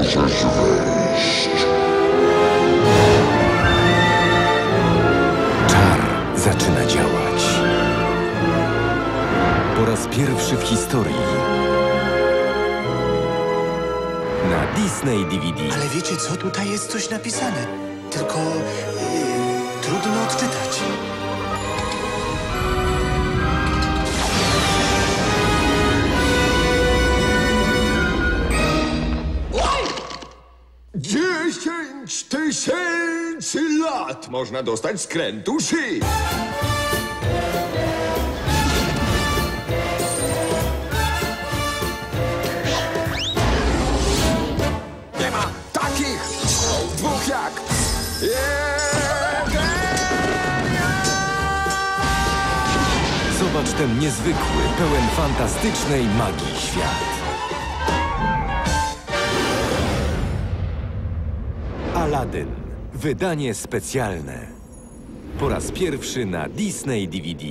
możesz wejść. Czar zaczyna działać. Po raz pierwszy w historii na Disney DVD. Ale wiecie co? Tutaj jest coś napisane. Tylko yy, trudno odczytać. Dziesięć tysięcy lat można dostać skrętu szyi. Nie ma takich dwóch jak. Zobacz ten niezwykły, pełen fantastycznej magii świat. Aladdin. Wydanie specjalne. Po raz pierwszy na Disney DVD.